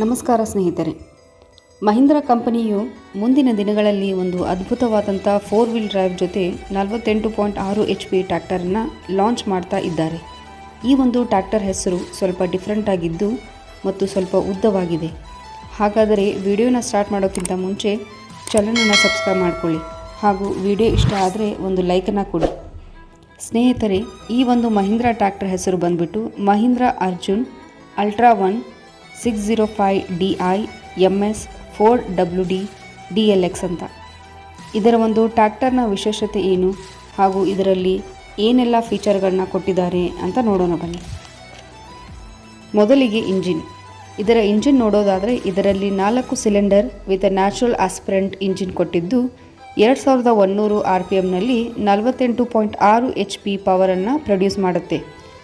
ನಮಸ್ಕಾರ ಸ್ನೇಹಿತರೆ. ಮಹೀಂದ್ರ ಕಂಪನಿಯು ಮುಂದಿನ ದಿನಗಳಲ್ಲಿ ಒಂದು ಅದ್ಭುತವಾದಂಥ ಫೋರ್ ವೀಲ್ ಡ್ರೈವ್ ಜೊತೆ ನಲವತ್ತೆಂಟು ಪಾಯಿಂಟ್ ಆರು ಎಚ್ ಪಿ ಟ್ರ್ಯಾಕ್ಟರನ್ನು ಲಾಂಚ್ ಮಾಡ್ತಾ ಇದ್ದಾರೆ. ಈ ಒಂದು ಟ್ಯಾಕ್ಟರ್ ಹೆಸರು ಸ್ವಲ್ಪ ಡಿಫ್ರೆಂಟ್ ಆಗಿದ್ದು ಮತ್ತು ಸ್ವಲ್ಪ ಉದ್ದವಾಗಿದೆ. ಹಾಗಾದರೆ ವಿಡಿಯೋನ ಸ್ಟಾರ್ಟ್ ಮಾಡೋಕ್ಕಿಂತ ಮುಂಚೆ ಚಾನಲನ್ನು ಸಬ್ಸ್ಕ್ರೈಬ್ ಮಾಡಿಕೊಳ್ಳಿ ಹಾಗೂ ವಿಡಿಯೋ ಇಷ್ಟ ಆದರೆ ಒಂದು ಲೈಕನ್ನು ಕೊಡಿ. ಸ್ನೇಹಿತರೆ, ಈ ಒಂದು ಮಹೀಂದ್ರ ಟ್ಯಾಕ್ಟರ್ ಹೆಸರು ಬಂದುಬಿಟ್ಟು Mahindra Arjun ultra one six zero five D I M S four W D D L X ಅಂತ. ಇದರ ಒಂದು ಟ್ಯಾಕ್ಟರ್ನ ವಿಶೇಷತೆ ಏನು? ಹಾಗೂ ಇದರಲ್ಲಿ ಏನೆಲ್ಲ ಫೀಚರ್ಗಳನ್ನ ಕೊಟ್ಟಿದ್ದಾರೆ ಅಂತ ನೋಡೋಣ ಬನ್ನಿ. ಮೊದಲಿಗೆ ಇಂಜಿನ್. ಇದರ ಇಂಜಿನ್ ನೋಡೋದಾದರೆ ಇದರಲ್ಲಿ ನಾಲ್ಕು cylinder with natural aspirant engine ಕೊಟ್ಟಿದ್ದು, ಎರಡು ಸಾವಿರದ ಒನ್ನೂರು ಆರ್ ಪಿ ಎಮ್ನಲ್ಲಿ ನಲವತ್ತೆಂಟು ಪಾಯಿಂಟ್ ಆರು ಎಚ್ ಪಿ ಪವರನ್ನು ಪ್ರೊಡ್ಯೂಸ್ ಮಾಡುತ್ತೆ.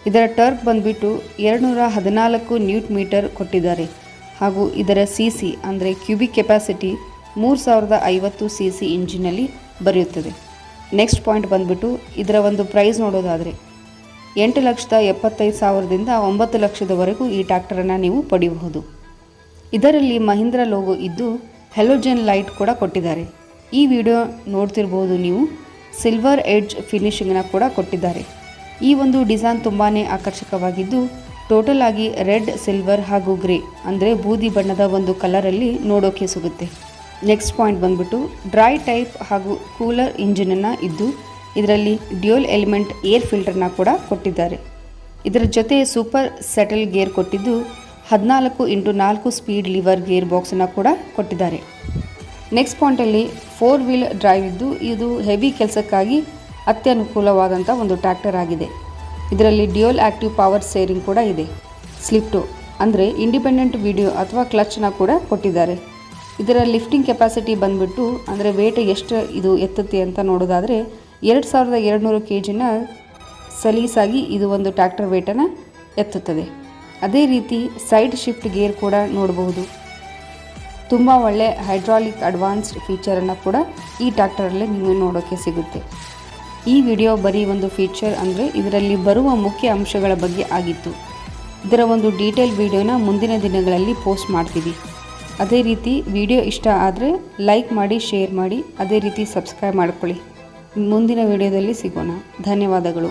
ಇದರ ಟರ್ಕ್ ಬಂದ್ಬಿಟ್ಟು ಎರಡುನೂರ ಹದಿನಾಲ್ಕು ನ್ಯೂಟ್ ಮೀಟರ್ ಕೊಟ್ಟಿದ್ದಾರೆ. ಹಾಗೂ ಇದರ ಸಿ ಸಿ ಅಂದರೆ ಕ್ಯೂಬಿಕ್ ಕೆಪಾಸಿಟಿ ಮೂರು ಸಾವಿರದ ಐವತ್ತು ಸಿ ಸಿ ಇಂಜಿನಲ್ಲಿ ಬರೆಯುತ್ತದೆ. ನೆಕ್ಸ್ಟ್ ಪಾಯಿಂಟ್ ಬಂದುಬಿಟ್ಟು ಇದರ ಒಂದು ಪ್ರೈಸ್ ನೋಡೋದಾದರೆ ಎಂಟು ಲಕ್ಷದ ಎಪ್ಪತ್ತೈದು ಸಾವಿರದಿಂದ ಒಂಬತ್ತು ಲಕ್ಷದವರೆಗೂ ಈ ಟ್ಯಾಕ್ಟರನ್ನು ನೀವು ಪಡೆಯಬಹುದು ಇದರಲ್ಲಿ ಮಹೀಂದ್ರ ಲೋಗೋ ಇದ್ದು ಹೆಲೋಜನ್ ಲೈಟ್ ಕೂಡ ಕೊಟ್ಟಿದ್ದಾರೆ. ಈ ವಿಡಿಯೋ ನೋಡ್ತಿರ್ಬೋದು ನೀವು. ಸಿಲ್ವರ್ ಎಡ್ಜ್ ಫಿನಿಷಿಂಗ್ನ ಕೂಡ ಕೊಟ್ಟಿದ್ದಾರೆ. ಈ ಒಂದು ಡಿಸೈನ್ ತುಂಬಾ ಆಕರ್ಷಕವಾಗಿದ್ದು ಟೋಟಲ್ ಆಗಿ ರೆಡ್ ಸಿಲ್ವರ್ ಹಾಗೂ ಗ್ರೇ ಅಂದರೆ ಬೂದಿ ಬಣ್ಣದ ಒಂದು ಕಲರಲ್ಲಿ ನೋಡೋಕೆ ಸಿಗುತ್ತೆ. ನೆಕ್ಸ್ಟ್ ಪಾಯಿಂಟ್ ಬಂದ್ಬಿಟ್ಟು ಡ್ರೈ ಟೈಪ್ ಹಾಗೂ ಕೂಲರ್ ಇಂಜಿನನ್ನು ಇದ್ದು, ಇದರಲ್ಲಿ ಡ್ಯೂಯಲ್ ಎಲಿಮೆಂಟ್ ಏರ್ ಫಿಲ್ಟರ್ನ ಕೂಡ ಕೊಟ್ಟಿದ್ದಾರೆ. ಇದರ ಜೊತೆ ಸೂಪರ್ ಸೆಟಲ್ ಗೇರ್ ಕೊಟ್ಟಿದ್ದು, ಹದಿನಾಲ್ಕು ಇಂಟು ನಾಲ್ಕು ಸ್ಪೀಡ್ ಲಿವರ್ ಗೇರ್ ಬಾಕ್ಸನ್ನು ಕೂಡ ಕೊಟ್ಟಿದ್ದಾರೆ. ನೆಕ್ಸ್ಟ್ ಪಾಯಿಂಟಲ್ಲಿ ಫೋರ್ ವೀಲ್ ಡ್ರೈವ್ ಇದ್ದು, ಇದು ಹೆವಿ ಕೆಲಸಕ್ಕಾಗಿ ಅತ್ಯನುಕೂಲವಾದಂಥ ಒಂದು ಟ್ರ್ಯಾಕ್ಟರ್ ಆಗಿದೆ. ಇದರಲ್ಲಿ ಡ್ಯೂಯಲ್ ಆ್ಯಕ್ಟಿವ್ ಪವರ್ ಸೇರಿಂಗ್ ಕೂಡ ಇದೆ. ಸ್ಲಿಪ್ಟು ಅಂದರೆ ಇಂಡಿಪೆಂಡೆಂಟ್ ವಿಡಿಯೋ ಅಥವಾ ಕ್ಲಚ್ನ ಕೂಡ ಕೊಟ್ಟಿದ್ದಾರೆ. ಇದರ ಲಿಫ್ಟಿಂಗ್ ಕೆಪಾಸಿಟಿ ಬಂದ್ಬಿಟ್ಟು ಅಂದರೆ ವೇಟ್ ಎಷ್ಟು ಇದು ಎತ್ತುತ್ತೆ ಅಂತ ನೋಡೋದಾದರೆ ಎರಡು ಸಾವಿರದ ಎರಡುನೂರು ಕೆ ಜಿನ ಸಲೀಸಾಗಿ ಇದು ಒಂದು ಟ್ರ್ಯಾಕ್ಟರ್ ವೇಟನ್ನು ಎತ್ತುತ್ತದೆ. ಅದೇ ರೀತಿ ಸೈಡ್ ಶಿಫ್ಟ್ ಗೇರ್ ಕೂಡ ನೋಡಬಹುದು. ತುಂಬ ಒಳ್ಳೆ ಹೈಡ್ರಾಲಿಕ್ ಅಡ್ವಾನ್ಸ್ಡ್ ಫೀಚರನ್ನು ಕೂಡ ಈ ಟ್ರ್ಯಾಕ್ಟರಲ್ಲಿ ನಿಮಗೆ ನೋಡೋಕ್ಕೆ ಸಿಗುತ್ತೆ. ಈ ವಿಡಿಯೋ ಬರೀ ಒಂದು ಫೀಚರ್ ಅಂದರೆ ಇದರಲ್ಲಿ ಬರುವ ಮುಖ್ಯ ಅಂಶಗಳ ಬಗ್ಗೆ ಆಗಿತ್ತು. ಇದರ ಒಂದು ಡೀಟೇಲ್ ವಿಡಿಯೋನ ಮುಂದಿನ ದಿನಗಳಲ್ಲಿ ಪೋಸ್ಟ್ ಮಾಡ್ತೀವಿ. ಅದೇ ರೀತಿ ವಿಡಿಯೋ ಇಷ್ಟ ಆದರೆ ಲೈಕ್ ಮಾಡಿ ಶೇರ್ ಮಾಡಿ, ಅದೇ ರೀತಿ ಸಬ್ಸ್ಕ್ರೈಬ್ ಮಾಡ್ಕೊಳ್ಳಿ. ಮುಂದಿನ ವಿಡಿಯೋದಲ್ಲಿ ಸಿಗೋಣ. ಧನ್ಯವಾದಗಳು.